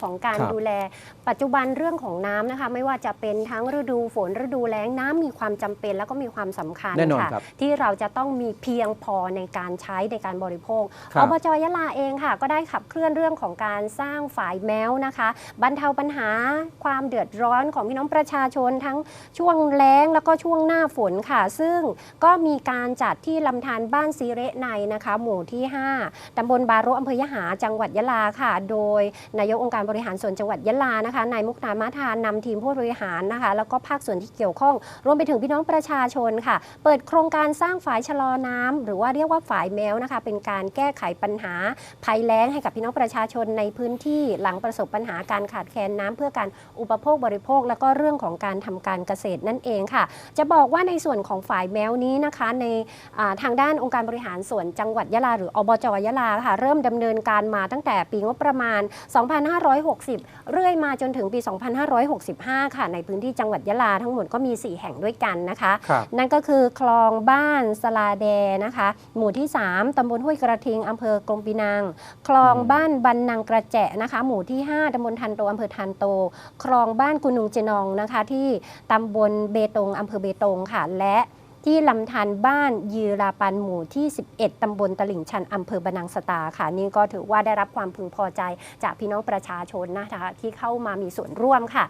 ของการครับดูแล ปัจจุบันเรื่องของน้ำนะคะ ไม่ว่าจะเป็นทั้งฤดูฝนฤดูแล้งน้ำมีความจำเป็นแล้วก็มีความสำคัญแน่นอนค่ะครับที่เราจะต้องมีเพียงพอในการใช้ในการบริโภคครับอบจยะลาเองค่ะ ก็ได้ขับเคลื่อนเรื่องของการสร้างฝายแมวนะคะบรรเทาปัญหาความเดือดร้อนของพี่น้องประชาชนทั้งช่วงแล้งแล้วก็ช่วงหน้าฝนค่ะ ซึ่งก็มีการจัดที่ลำธารบ้านซีเระในนะคะ หมู่ที่ 5 ตำบลบารุอำเภอยะหาจังหวัดยะลาค่ะ โดยนายกองค์การบริหารส่วนจังหวัดยะลานะคะนายมุกนามาทานนำทีมผู้บริหารนะคะ แล้วก็ภาคส่วนที่เกี่ยวข้อง รวมไปถึงพี่น้องประชาชนค่ะ เปิดโครงการสร้างฝายชะลอน้ำหรือว่าเรียกว่าฝายแมวนะคะ เป็นการแก้ไขปัญหาภัยแล้งให้กับพี่น้องประชาชนในพื้นที่หลังประสบปัญหาการขาดแคลนน้ำเพื่อการอุปโภคบริโภค แล้วก็เรื่องของการทำการเกษตรนั่นเองค่ะ จะบอกว่าในส่วนของฝายแมวนี้นะคะในทางด้านองค์การบริหารส่วนจังหวัดยะลา หรืออบจยะลาค่ะเริ่มดำเนินการมาตั้งแต่ปีงบประมาณ2560 เรื่อยมาจนถึงปี 2565 ค่ะ ในพื้นที่จังหวัดยะลาทั้งหมดก็มี 4 แห่งด้วยกันนะคะครับนั่นก็คือคลองบ้านสลาแดนะคะ หมู่ที่ 3ตำบลห้วยกระทิงอำเภอกรมปีนังคลองอืมบ้านบันนังกระแจะนะคะ หมู่ที่ 5ตำบลทันโตอำเภอทันโต คลองบ้านกุนุงเจนองนะคะที่ตำบลเบตงอำเภอเบตงค่ะและ ที่ลำธารบ้านยีราปันหมู่ที่ 11 ตำบลตลิ่งชันอำเภอบะนังสตาค่ะ นี่ก็ถือว่าได้รับความพึงพอใจจากพี่น้องประชาชนนะคะที่เข้ามามีส่วนร่วมค่ะ